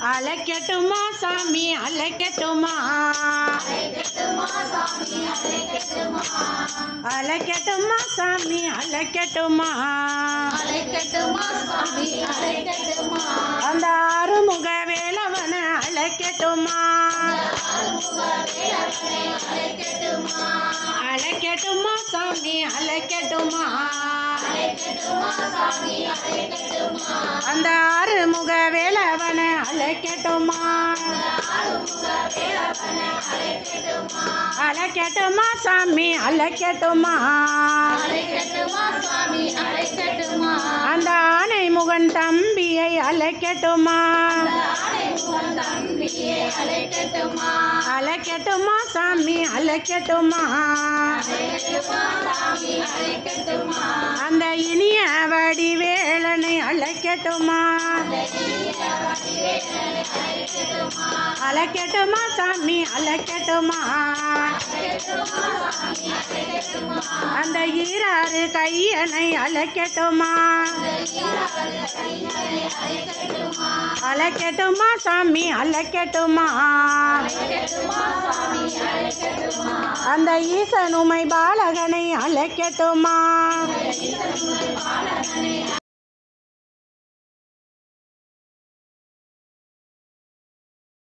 அழைக்கட்டுமா? சாமி அழைக்கட்டுமா? அழைக்கட்டுமா சாமி அழைக்கட்டுமா? அந்த ஆறுமுக வேலவன அழைக்கட்டுமா? அழைக்கட்டுமா சாமி அழைக்கட்டுமா? அந்த அழைக்கட்டுமா அழைக்கட்டுமா சாமி? அழைக்கட்டுமா அந்த ஆனை முகன் தம்பியை அழைக்கட்டுமா அழைக்கட்டுமா சாமி? அழைக்கட்டுமா அந்த இனிய வடிவேலனை அழைக்கட்டுமா அழைக்கட்டுமா சாமி அழைக்கட்டுமா அந்த ஈராறு கையனை அழைக்கட்டுமா அழைக்கட்டுமா சாமி அழைக்கட்டுமா அந்த ஈசனுமை பாலகனை அழைக்கட்டுமா